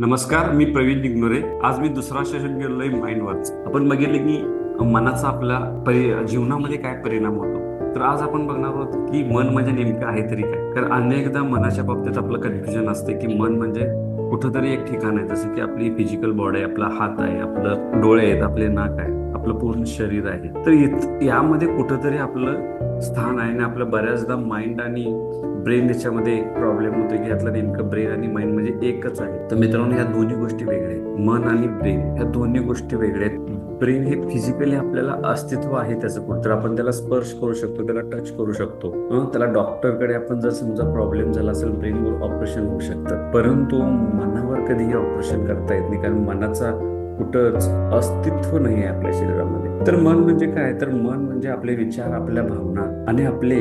नमस्कार मी प्रवीण निगनोरे. आज मी दुसरा सेशन गेलोय माइंड वरच आपण बघितलं की मनाचा आपल्या जीवनामध्ये काय परिणाम होतो? तर आज आपण बघणार आहोत की मन म्हणजे नेमकं आहे तरी काय? कारण अनेकदा मनाच्या बाबतीत आपलं कन्फ्युजन असते की मन म्हणजे कुठंतरी एक ठिकाण आहे. जसं की आपली फिजिकल बॉडी आहे आपला हात आहे आपलं डोळे आहेत आपले नाक आहे. आपलं पूर्ण शरीर आहे. तर यामध्ये कुठंतरी आपलं स्थान आहे आणि आपलं बऱ्याचदा माइंड आणि ब्रेन याच्यामध्ये प्रॉब्लेम होतो की यातलं नेमकं ब्रेन आणि माइंड म्हणजे एकच आहे. तर मित्रांनो या दोन्ही गोष्टी वेगळ्या आहेत. मन आणि ब्रेन ह्या दोन्ही गोष्टी वेगळ्या आहेत. ब्रेन हे फिजिकली आपल्याला अस्तित्व आहे त्याचं कुठं तर आपण त्याला स्पर्श करू शकतो त्याला टच करू शकतो. त्याला डॉक्टरकडे आपण जर समजा प्रॉब्लेम झाला असेल ब्रेनवर ऑपरेशन होऊ शकतं. परंतु मनावर कधीही ऑपरेशन करता येत नाही. कारण मनाचा कुठंच अस्तित्व नाही आहे आपल्या शरीरामध्ये. तर मन म्हणजे काय? तर मन म्हणजे आपले विचार आपल्या भावना आणि आपले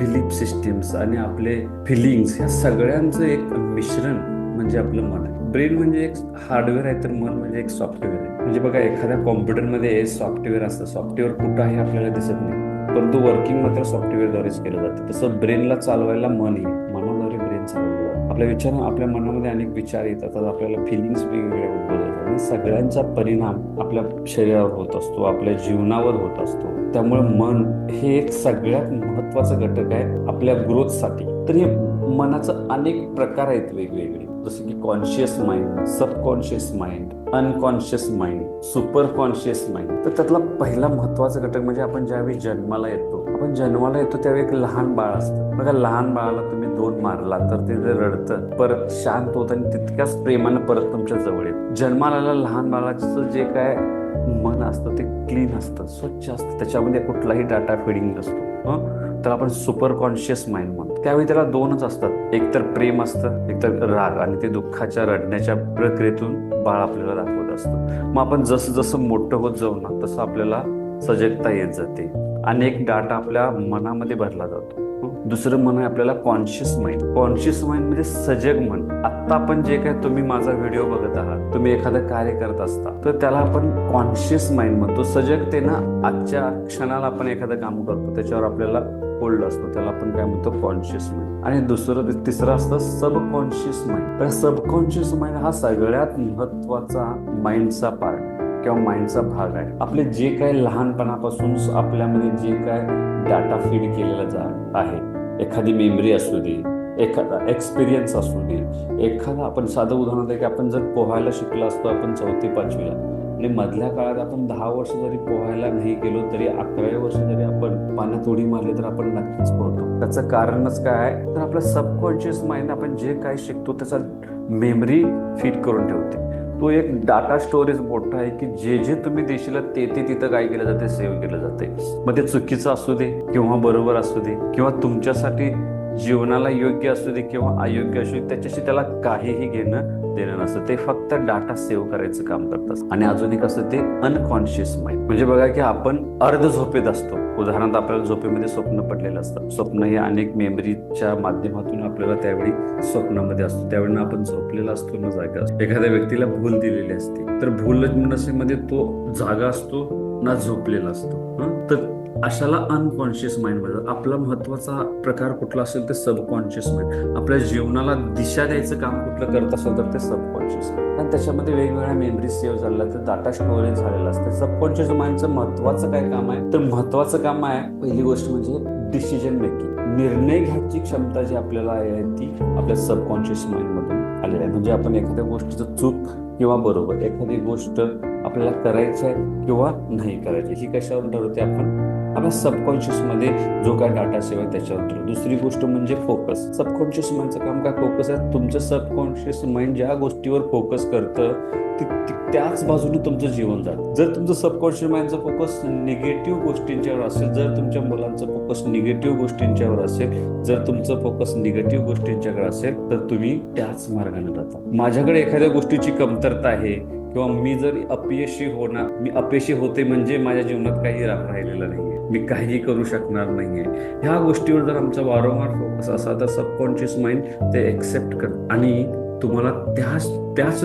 बिलीफ सिस्टीम्स आणि आपले फिलिंग्स ह्या सगळ्यांचं एक मिश्रण म्हणजे आपलं मन. आहे ब्रेन म्हणजे एक हार्डवेअर आहे तर मन म्हणजे एक सॉफ्टवेअर आहे. म्हणजे बघा एखाद्या कॉम्प्युटरमध्ये सॉफ्टवेअर असतं. सॉफ्टवेअर कुठं आहे आपल्याला दिसत नाही. परंतु वर्किंग मात्र सॉफ्टवेअरद्वारेच केलं जातं. तसं ब्रेनला चालवायला मन आहे मनाद्वारे ब्रेन चालवलं आपल्या विचार आपल्या मनामध्ये अनेक विचार येतात. आपल्याला फिलिंग्स वेगवेगळ्या उद्भवतात. आणि सगळ्यांचा परिणाम आपल्या शरीरावर होत असतो आपल्या जीवनावर होत असतो. त्यामुळे मन हे एक सगळ्यात महत्वाचं घटक आहे आपल्या ग्रोथसाठी तर हे मनाचं अनेक प्रकार आहेत वेगवेगळे. जसं की conscious mind subconscious mind unconscious mind super conscious mind तर त्यातला पहिला महत्त्वाचा घटक म्हणजे आपण ज्यावेळी जन्माला येतो आपण जन्माला येतो त्यावेळी एक लहान बाळ असतं. बघा लहान बाळाला तुम्ही दोन मारला तर ते जर रडतं परत शांत होतं आणि तितक्याच प्रेमानं परत तुमच्या जवळ येत. जन्माला लहान बाळाचं जे काय मन असतं ते क्लीन असतं स्वच्छ असतं. त्याच्यामध्ये कुठलाही डाटा फिडिंग नसतो. हं? तर आपण सुपर कॉन्शियस माइंड म्हणतो. त्यावेळी त्याला दोनच असतात. एक तर प्रेम असतं एक तर राग आणि ते दुःखाच्या रडण्याच्या प्रक्रियेतून बाळ आपल्याला दाखवत असतं. मग आपण जसं जसं मोठं होत जाऊ ना तसं आपल्याला सजगता येत जाते. अनेक डाटा आपल्या मनामध्ये भरला जातो. दुसरं मन आहे आपल्याला कॉन्शियस माइंड कॉन्शियस माइंड म्हणजे सजग मन. आत्ता आपण जे काय तुम्ही माझा व्हिडिओ बघत आहात तुम्ही एखादं कार्य करत असता तर त्याला आपण कॉन्शियस माइंड म्हणतो. सजगतेनं आजच्या क्षणाला आपण एखादं काम करतो त्याच्यावर आपल्याला होल्ड असतो. त्याला आपण काय म्हणतो? कॉन्शियस माइंड आणि दुसरं तिसरं असतं सबकॉन्शियस माइंड तर सबकॉन्शियस माइंड हा सगळ्यात महत्त्वाचा माइंडचा पार्ट किंवा माइंडचा भाग आहे. आपले जे काय लहानपणापासून आपल्यामध्ये जे काय डाटा फीड केलेला जा आहे. एखादी मेमरी असू दे एखादा एक्सपिरियन्स असू दे एखादा आपण साधं उदाहरण आहे की आपण जर पोहायला शिकलो असतो आपण चौथी पाचवीला. आणि मधल्या काळात आपण दहा वर्ष जरी पोहायला नाही गेलो तरी अकराव्या वर्ष जरी आपण पाण्यात उडी मारली तर आपण नक्कीच पोहतो. त्याचं कारणच काय आहे? तर आपलं सबकॉन्शियस माइंड आपण जे काय शिकतो त्याचा मेमरी फिट करून ठेवते. तो एक डाटा स्टोरेज मोठा आहे की जे जे तुम्ही देशील ते ते तिथं काय केलं जाते सेव्ह केलं जाते मग ते चुकीचं असू दे किंवा बरोबर असू दे किंवा तुमच्यासाठी जीवनाला योग्य असू दे किंवा अयोग्य असू दे त्याच्याशी त्याला काहीही घेणं देणं नसतं. ते फक्त डाटा सेव्ह करायचं काम करतात. आणि अजून एक असतं ते अनकॉन्शियस माइंड म्हणजे बघा की आपण अर्ध झोपेत असतो. उदाहरणार्थ आपल्याला झोपेमध्ये स्वप्न पडलेलं असतं. स्वप्न हे अनेक मेमरीच्या माध्यमातून आपल्याला त्यावेळी स्वप्नामध्ये असतो. त्यावेळेला आपण झोपलेला असतो ना जागा एखाद्या व्यक्तीला भूल दिलेली असते. तर भूल नसेमध्ये तो जागा असतो ना झोपलेला असतो. तर अशाला अनकॉन्शियस माइंड म्हणतात. आपला महत्त्वाचा प्रकार कुठला असेल ते सबकॉन्शियस माइंड आपल्या जीवनाला दिशा द्यायचं काम कुठलं करत असेल तर ते सबकॉन्शियस आणि त्याच्यामध्ये वेगवेगळ्या मेमरीज सेव्ह झालेल्या तर डाटा स्टोरेज झालेला असतं. सबकॉन्शियस माइंडचं महत्वाचं काय काम आहे? तर महत्वाचं काम आहे पहिली गोष्ट म्हणजे डिसिजन मेकिंग निर्णय घ्यायची क्षमता जी आपल्याला आहे ती आपल्या सबकॉन्शियस माइंडमधून आलेली आहे. म्हणजे आपण एखाद्या गोष्टीचं चूक किंवा बरोबर एखादी गोष्ट आपल्याला करायची आहे किंवा नाही करायची ही कशावर ठरवते आपण? आपल्या सबकॉन्शियसमध्ये जो काय डाटा सेव्ह आहे त्याच्यावर दुसरी गोष्ट म्हणजे फोकस सबकॉन्शियस माइंडचं काम काय? फोकस आहे. तुमचं सबकॉन्शियस माइंड ज्या गोष्टीवर फोकस करतं ती त्याच बाजूने तुमचं जीवन जातं. जर तुमचं सबकॉन्शियस माइंडचा फोकस निगेटिव्ह गोष्टींच्यावर असेल जर तुमच्या मुलांचा फोकस निगेटिव्ह गोष्टींच्यावर असेल जर तुमचं फोकस निगेटिव्ह गोष्टींच्याकडे असेल तर तुम्ही त्याच मार्गाने जाता. माझ्याकडे एखाद्या गोष्टीची कमतरता आहे किंवा मी जर अपयशी होणार मी अपयशी होते म्हणजे माझ्या जीवनात काही राहिलेलं नाही मी काही करू शकणार नाहीये. ह्या गोष्टीवर जर आमचा वारंवार फोकस असा तर सबकॉन्शियस माइंड ते एक्सेप्ट कर आणि तुम्हाला त्याच त्याच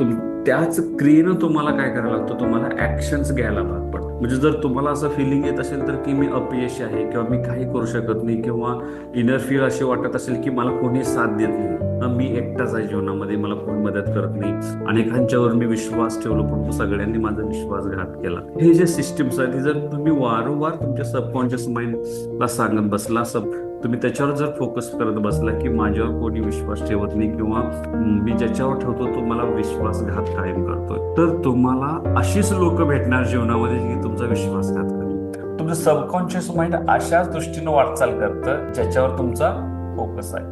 तुम त्याच क्रियेनं तुम्हाला काय करायला लागतं? तुम्हाला ऍक्शन्स घ्यायला भाग पडतं म्हणजे जर तुम्हाला असं फिलिंग येत असेल तर की मी अपयशी आहे किंवा मी काही करू शकत नाही किंवा इनर फील असे वाटत असेल की मला कोणी साथ देत नाही मी एकटाच आहे जीवनामध्ये मला कोणी मदत करत नाही. अनेकांच्यावर मी विश्वास ठेवलो पण सगळ्यांनी माझा विश्वासघात केला. हे जे सिस्टम्स आहेत हे जर तुम्ही वारंवार तुमच्या सबकॉन्शियस माइंडला सांगत बसला सब तुम्ही त्याच्यावर जर फोकस करत बसला की माझ्यावर कोणी विश्वास ठेवत नाही किंवा मी ज्याच्यावर ठेवतो तो मला विश्वासघात कायम करतोय. तर तुम्हाला अशीच लोक भेटणार जीवनामध्ये की तुमचा विश्वासघात करेल तुमचं सबकॉन्शियस माइंड अशाच दृष्टीनं वाटचाल करतं ज्याच्यावर तुमचा फोकस आहे.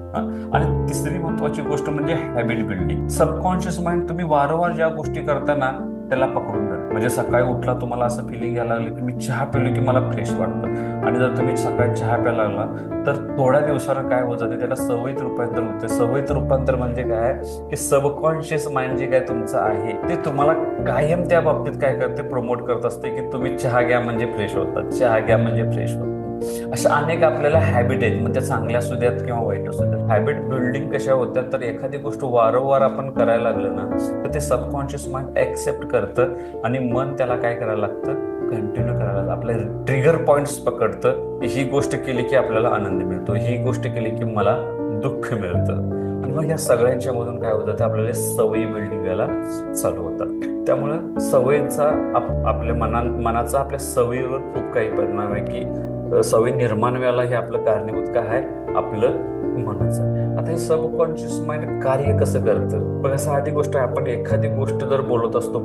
आणि तिसरी महत्वाची गोष्ट म्हणजे हॅबिट बिल्डिंग सबकॉन्शियस माइंड तुम्ही वारंवार ज्या गोष्टी करताना त्याला पकडून धरा म्हणजे सकाळी उठला तुम्हाला असं फिलिंग यायला लागलं की मी चहा पिलो की मला फ्रेश वाटतं. आणि जर तुम्ही सकाळी चहा प्यायला लागला तर थोड्या दिवसानं काय होत जाते त्याला सवयीत रूपांतर होते. सवयीत रूपांतर म्हणजे काय? की सबकॉन्शियस माइंड जे काय तुमचं आहे ते तुम्हाला कायम त्या बाबतीत काय करते? प्रमोट करत असते की तुम्ही चहा घ्या म्हणजे फ्रेश होतात. चहा घ्या म्हणजे फ्रेश होतात. अशा अनेक आपल्याला हॅबिट आहेत. म्हणजे चांगल्या असू द्यात किंवा वाईट असू द्यात. हॅबिट बिल्डिंग कशा होत्या? तर एखादी गोष्ट वारंवार आपण करायला लागलं ना तर ते सबकॉन्शियस माइंड ऍक्सेप्ट करतं आणि मन त्याला काय करायला लागतं? कंटिन्यू करायला लागतं. आपले ट्रिगर पॉइंट्स पकडतं. ही गोष्ट केली की आपल्याला आनंद मिळतो. ही गोष्ट केली की मला दुःख मिळतं. आणि मग या सगळ्यांच्या मधून काय होतं? ते आपल्याला सवयी बिल्डिंग व्हायला चालू होतात. त्यामुळं सवयींचा आप- आपल्या मना मनाचा आपल्या सवयीवर खूप काही परिणाम आहे की सवयी निर्माण व्हायला हे आपलं कारणीभूत काय आहे आपलं मनाचं आता हे सबकॉन्शियस माइंड कार्य कसं करतं? बघा साधी गोष्ट आहे आपण एखादी गोष्ट जर बोलत असतो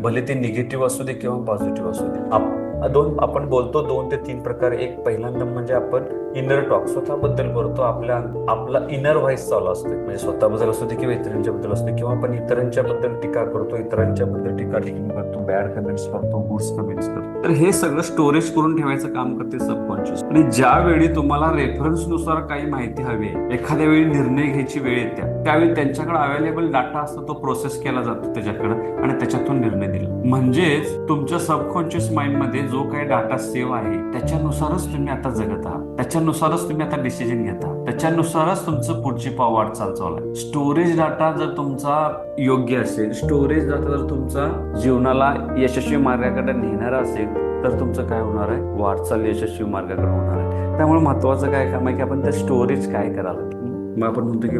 भले ती निगेटिव्ह असू दे किंवा पॉझिटिव्ह असू दे आप- दोन आपण बोलतो दोन ते तीन प्रकार. एक पहिल्यांदा म्हणजे आपण इनर टॉक स्वतःबद्दल करतो आपल्या आपला इनर व्हॉइस चालू असतो. म्हणजे स्वतःबद्दल असू दे किंवा इतरांच्या बद्दल असतो किंवा आपण इतरांच्या बद्दल टीका करतो इतरांच्या बद्दल टीका टिकिंग करतो बॅड कमेंट्स करतो गुड्स कमेंट्स करतो. तर हे सगळं स्टोरेज करून ठेवायचं काम करते सबकॉन्शियस आणि ज्या वेळी तुम्हाला रेफरन्सनुसार काही माहिती हवी आहे एखाद्या वेळी निर्णय घ्यायची वेळ येत्या त्यावेळी त्यांच्याकडे अवेलेबल डाटा असतो तो प्रोसेस केला जातो त्याच्याकडे आणि त्याच्यातून निर्णय दिला. म्हणजेच तुमच्या सबकॉन्शियस माइंडमध्ये जो काही डाटा सेव्ह आहे त्याच्यानुसारच तुम्ही आता जगत आहात. त्याच्यानुसारच तुम्ही आता डिसिजन घेता त्याच्यानुसारच तुमचं पुढची पाव वाटचाल चालू आहे. स्टोरेज डाटा जर तुमचा योग्य असेल स्टोरेज डाटा जर तुमचा जीवनाला यशस्वी मार्गाकडे नेणारा असेल तर तुमचं काय होणार आहे? वाटचाल यशस्वी मार्गाकडे होणार आहे. त्यामुळे महत्वाचं काय काम आहे? की आपण त्या स्टोरेज काय करायला मग आपण म्हणतो की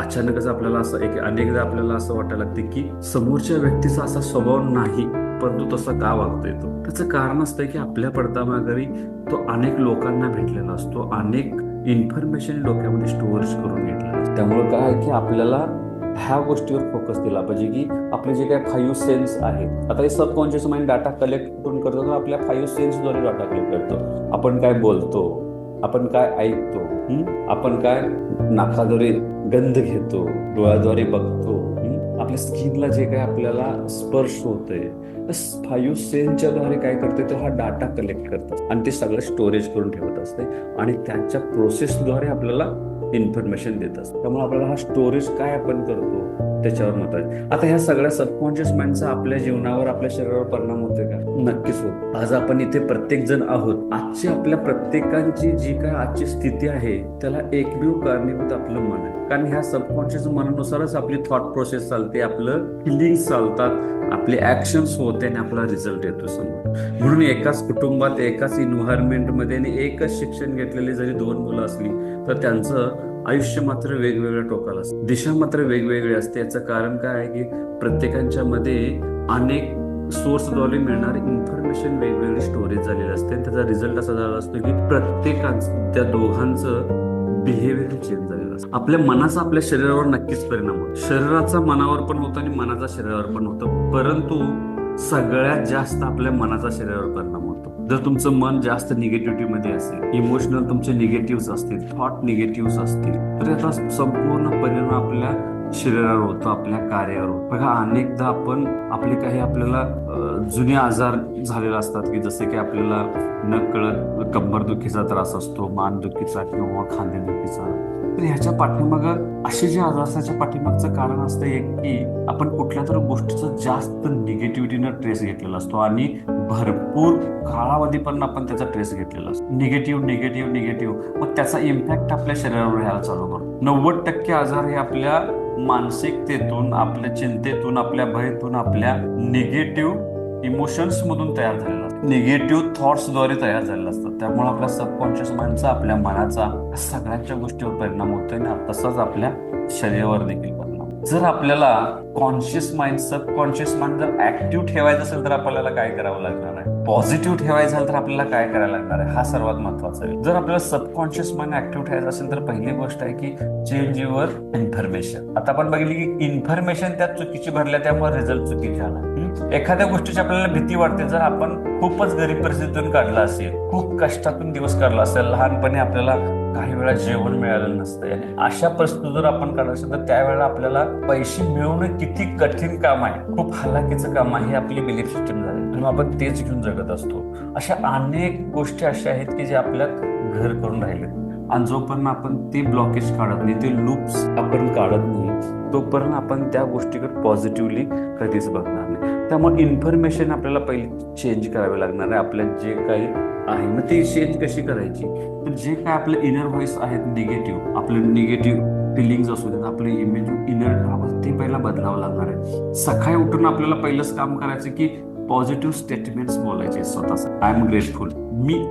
अचानकच आपल्याला असं एक अनेकदा आपल्याला असं वाटायला लागते की समोरच्या व्यक्तीचा असा स्वभाव नाही परंतु तसा का वागतोय तो? त्याचं कारण असतं की आपल्या पडद्यामाघारी तो अनेक लोकांना भेटलेला असतो अनेक इन्फॉर्मेशन डोक्यामध्ये स्टोरेज करून घेतलेला त्यामुळे काय आहे की आपल्याला ह्या गोष्टीवर फोकस दिला पाहिजे की आपले जे काय फाईव्ह सेन्स आहेत आता हे सबकॉन्शियस माइंड डाटा कलेक्ट करून करतो तर आपल्या फाईव्ह सेन्सद्वारे डाटा कलेक्ट करतो. आपण काय बोलतो? आपण काय ऐकतो आपण काय नाकाद्वारे गंध घेतो डोळ्याद्वारे बघतो आपल्या स्किनला जे काय आपल्याला स्पर्श होतंय फाईव्ह सेनच्या द्वारे काय करते तो हा डाटा कलेक्ट करतात आणि ते सगळं स्टोरेज करून ठेवत असते आणि त्यांच्या प्रोसेसद्वारे आपल्याला इन्फॉर्मेशन देत असते त्यामुळे आपल्याला हा स्टोरेज काय आपण करतो त्याच्यावर मत आहे. आता ह्या सगळ्या सबकॉन्शियस माइंडचा आपल्या जीवनावर आपल्या शरीरावर परिणाम होतोय का? नक्कीच होत. आज आपण इथे प्रत्येक जण आहोत. आजची आपल्या प्रत्येकांची जी काय आजची स्थिती आहे त्याला एकमेव कारणीभूत आपलं मन आहे. कारण ह्या सबकॉन्शियस मनानुसारच आपली थॉट प्रोसेस चालते आपलं फिलिंग चालतात आपले ऍक्शन्स होते आणि आपला रिझल्ट येतो समोर. म्हणून एकाच कुटुंबात एकाच इन्व्हायरमेंटमध्ये आणि एकच शिक्षण घेतलेली जरी दोन मुलं असली तर त्यांचं आयुष्य मात्र वेगवेगळ्या टोकाला असतं. दिशा मात्र वेगवेगळी असते. याचं कारण काय आहे की प्रत्येकांच्या मध्ये अनेक सोर्सद्वारे मिळणारी इन्फॉर्मेशन वेगवेगळी स्टोरेज झालेली असते. आणि त्याचा रिझल्ट असा झाला असतो की प्रत्येकाचं त्या दोघांचं बिहेवियर चेंज झालेलं असतं. आपल्या मनाचा आपल्या शरीरावर नक्कीच परिणाम होतो. शरीराचा मनावर पण होतो आणि मनाचा शरीरावर पण होतो. परंतु सगळ्यात जास्त आपल्या मनाचा शरीरावर परिणाम होतो. जर तुमचं मन जास्त निगेटिव्हिटी मध्ये असेल इमोशनल तुमचे निगेटिव्ह असतील थॉट निगेटिव्ह असतील तर याचा संपूर्ण परिणाम आपल्या शरीरावर होतो आपल्या कार्यावर बघा अनेकदा आपण आपले काही आपल्याला जुने आजार झालेले असतात की जसे की आपल्याला न कळत कंबरदुखीचा त्रास असतो मानदुखीचा किंवा खांदेदुखीचा. तर ह्याच्या पाठीमागं असे जे आजार त्याच्या पाठीमागचं कारण असतं एक की आपण कुठल्या तरी गोष्टीचा जास्त निगेटिव्हिटीनं ट्रेस घेतलेला असतो आणि भरपूर कालावधीपर्यंत आपण त्याचा ट्रेस घेतलेला असतो. निगेटिव्ह निगेटिव्ह निगेटिव्ह मग त्याचा इम्पॅक्ट आपल्या शरीरावर यायला चालू करतो नव्वद टक्के आजार हे आपल्या मानसिकतेतून आपल्या चिंतेतून आपल्या भयतून आपल्या निगेटिव्ह इमोशन्स मधून तयार झालेला निगेटिव्ह थॉट्सद्वारे तयार झालेलं असतात त्यामुळे आपल्या सबकॉन्शियस माइंडचा आपल्या मनाचा सगळ्यांच्या गोष्टीवर परिणाम होतोय ना तसाच आपल्या शरीरावर देखील परिणाम. जर आपल्याला कॉन्शियस माइंड सबकॉन्शियस माइंड जर ऍक्टिव्ह ठेवायचं असेल तर आपल्याला काय करावं लागणार आहे? पॉझिटिव्ह ठेवायचं तर आपल्याला काय करायला लागणार आहे? हा सर्वात महत्त्वाचा आहे. जर आपल्याला सबकॉन्शियस माइंड ऍक्टिव्ह ठेवायचं असेल तर पहिली गोष्ट आहे की चेंज युअर इन्फॉर्मेशन आता आपण बघितली की इन्फॉर्मेशन त्यात चुकीची भरल्या त्यामुळे रिझल्ट चुकीचे झाला एखाद्या गोष्टीची आपल्याला भीती वाटते. जर आपण खूपच गरीब परिस्थितीतून काढला असेल. खूप कष्टातून दिवस काढला असेल. लहानपणी आपल्याला काही वेळा जेवण मिळालं नसतं. आणि अशा परिस्थितीत जर आपण काढत असेल तर त्यावेळेला आपल्याला पैसे मिळवणं किती कठीण काम आहे. खूप हलाखीचं काम आहे आपली बिलीफ सिस्टम झाली. आणि आपण तेच घेऊन जगत असतो. अशा अनेक गोष्टी अशा आहेत की जे आपल्यात घर करून राहिले. आणि जोपर्यंत आपण ते ब्लॉकेज काढत नाही ते लूप्स आपण काढत नाही तोपर्यंत आपण त्या गोष्टीकडे पॉझिटिव्हली कधीच बघणार त्यामुळे इन्फॉर्मेशन आपल्याला पहिले चेंज करावे लागणार आहे. आपल्या जे काही आहे मग ती चेंज कशी करायची? तर जे काय आपले इनर व्हॉइस आहेत निगेटिव्ह आपले निगेटिव्ह फिलिंग्स असू देत आपले इमेज इनर ते पहिला बदलावं लागणार आहे. सकाळी उठून आपल्याला पहिलंच काम करायचं की पॉझिटिव्ह स्टेटमेंट्स बोलायचे स्वतःच. आय एम ग्रेटफुल मी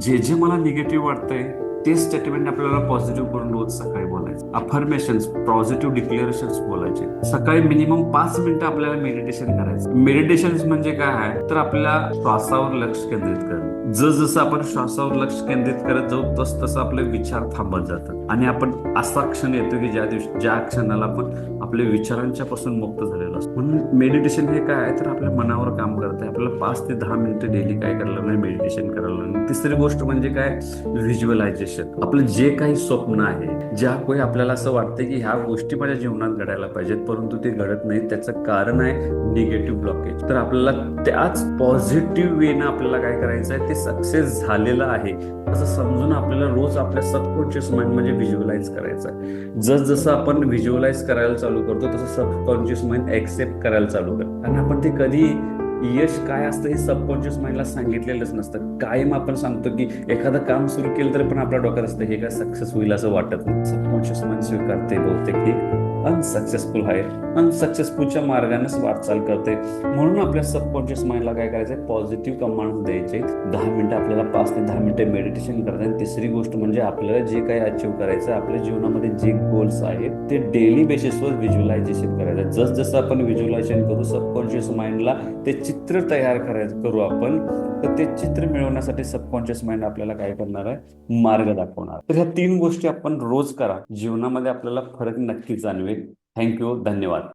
जे जे मला निगेटिव्ह वाटतंय ते स्टेटमेंट आपल्याला पॉझिटिव्ह करून रोज सकाळी बोलायचं. अफर्मेशन पॉझिटिव्ह डिक्लेरेशन बोलायचे. सकाळी मिनिमम पाच मिनिटं आपल्याला मेडिटेशन करायचं. मेडिटेशन म्हणजे काय आहे? तर आपल्या श्वासावर लक्ष केंद्रित करणं. जसं आपण श्वासावर लक्ष केंद्रित करत जाऊ तस तसं आपले विचार थांबत जातात. आणि आपण असा क्षण येतो की ज्या दिवशी ज्या क्षणाला आपण आपल्या विचारांच्या पासून मुक्त झालेलो असतो. म्हणून मेडिटेशन हे काय आहे? तर आपल्या मनावर काम करत आहे. आपल्याला पाच ते दहा मिनिटं डेली काय करायला नाही मेडिटेशन करायला नाही तिसरी गोष्ट म्हणजे काय? व्हिज्युअलायझेशन आपलं जे काही स्वप्न आहे ज्या काही आपल्याला असं वाटतं की ह्या गोष्टी माझ्या जीवनात घडायला पाहिजेत परंतु ते घडत नाही त्याचं कारण आहे निगेटिव्ह ब्लॉकेज तर आपल्याला त्याच पॉझिटिव्ह वेनं आपल्याला काय करायचं आहे ते सक्सेस झालेलं आहे असं समजून आपल्याला रोज आपल्या सबकॉन्शियस माइंड म्हणजे व्हिज्युअलाइज करायचं आहे. जसजसं आपण व्हिज्युअलाइज करायला चालू करतो तसं सबकॉन्शियस माइंड एक्सेप्ट करायला चालू करतो. आणि आपण ते कधी यश काय असतं हे सबकॉन्शियस माइंडला सांगितलेलंच नसतं. कायम आपण सांगतो की एखादं काम सुरू केलं तर पण आपल्या डोक्यात असतं हे काय सक्सेस होईल असं वाटत नाही. सबकॉन्शियस माइंड स्वीकारते बहुतेक हे. अनसक्सेसफुल आहे. अनसक्सेसफुलच्या मार्गानेच वाटचाल करते. म्हणून आपल्या सबकॉन्शियस माइंडला काय करायचंय? पॉझिटिव्ह कमांड द्यायचे. दहा मिनिटं आपल्याला पाच ते दहा मिनिटं मेडिटेशन करायचं आणि तिसरी गोष्ट म्हणजे आपल्याला जे काही अचीव करायचं आपल्या जीवनामध्ये जे गोल्स आहेत ते डेली बेसिसवर व्हिज्युअलायझेशन करायचं जसजसं आपण व्हिज्युअलायझेशन करू सबकॉन्शियस माइंडला ते चित्र तयार करायचं करू आपण तर ते चित्र मिळवण्यासाठी सबकॉन्शियस माइंड आपल्याला काय करणार आहे? मार्ग दाखवणार. तर ह्या तीन गोष्टी आपण रोज करा. जीवनामध्ये आपल्याला फरक नक्की जाणवेल. थँक्यू धन्यवाद.